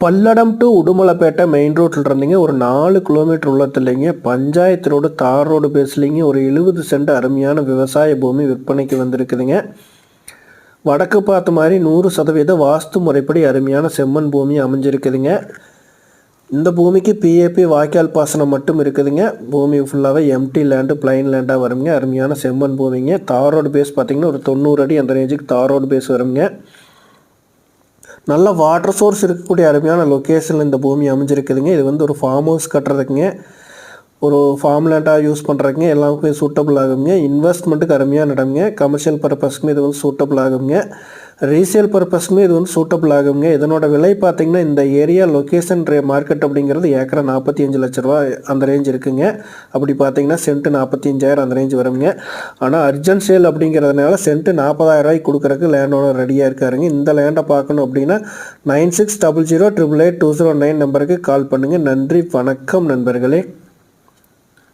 Palladam to Udumalaipettai main ரோட்டில் இருந்தீங்க ஒரு நாலு கிலோமீட்டர் உள்ளத்துலேங்க பஞ்சாயத்து ரோடு தார் ரோடு பேசலிங்க ஒரு எழுபது சென்ட் அருமையான விவசாய பூமி விற்பனைக்கு வந்திருக்குதுங்க வடக்கு பார்த்த மாதிரி நூறு சதவீத வாஸ்து முறைப்படி அருமையான செம்மண் பூமி அமைஞ்சிருக்குதுங்க இந்த பூமிக்கு பிஏபி வாய்க்கால் பாசனம் மட்டும் இருக்குதுங்க பூமி ஃபுல்லாகவே எம்டி லேண்டு பிளைன் லேண்டாக வருங்க அருமையான செம்மண் பூமிங்க தார் ரோடு பேஸ் பார்த்தீங்கன்னா ஒரு தொண்ணூறு அடி அந்த ரேஞ்சுக்கு தார் ரோடு பேஸ் வருங்க நல்ல வாட்டர் சோர்ஸ் இருக்கக்கூடிய அருமையான லொக்கேஷனில் இந்த பூமி அமைஞ்சிருக்குதுங்க. இது வந்து ஒரு ஃபார்ம் ஹவுஸ் கட்டுறதுக்குங்க. ஒரு ஃபார்ம்லேண்டாக யூஸ் பண்ணுறதுங்க எல்லாருக்குமே சூட்டபிள் ஆகுங்க. இன்வெஸ்ட்மெண்ட்டுக்கு அருமையான இடம்ங்க கமர்ஷியல் பர்பஸ்க்குமே இது வந்து சூட்டபிள் ஆகுங்க. ரீசேல் பர்பஸ்க்குமே இது வந்து சூட்டபிள் ஆகுங்க. இதனோட விலை பார்த்தீங்கன்னா இந்த ஏரியா லொக்கேஷன் ரே மார்க்கெட் அப்படிங்கிறது ஏக்கரை நாற்பத்தி அஞ்சு லட்ச ரூபா அந்த ரேஞ்ச் இருக்குங்க. அப்படி பார்த்தீங்கன்னா சென்ட்டு நாற்பத்தி அஞ்சாயிரம் அந்த ரேஞ்ச் வருங்க. ஆனால் அர்ஜென்ட் சேல் அப்படிங்கிறதுனால சென்ட்டு நாற்பதாயிரம் ரூபாய்க்கு கொடுக்குறக்கு லேண்டோட ரெடியாக இருக்காருங்க. இந்த லேண்டை பார்க்கணும் அப்படின்னா nine six double zero triple eight two zero nine நம்பருக்கு கால் பண்ணுங்கள் நன்றி வணக்கம் நண்பர்களே.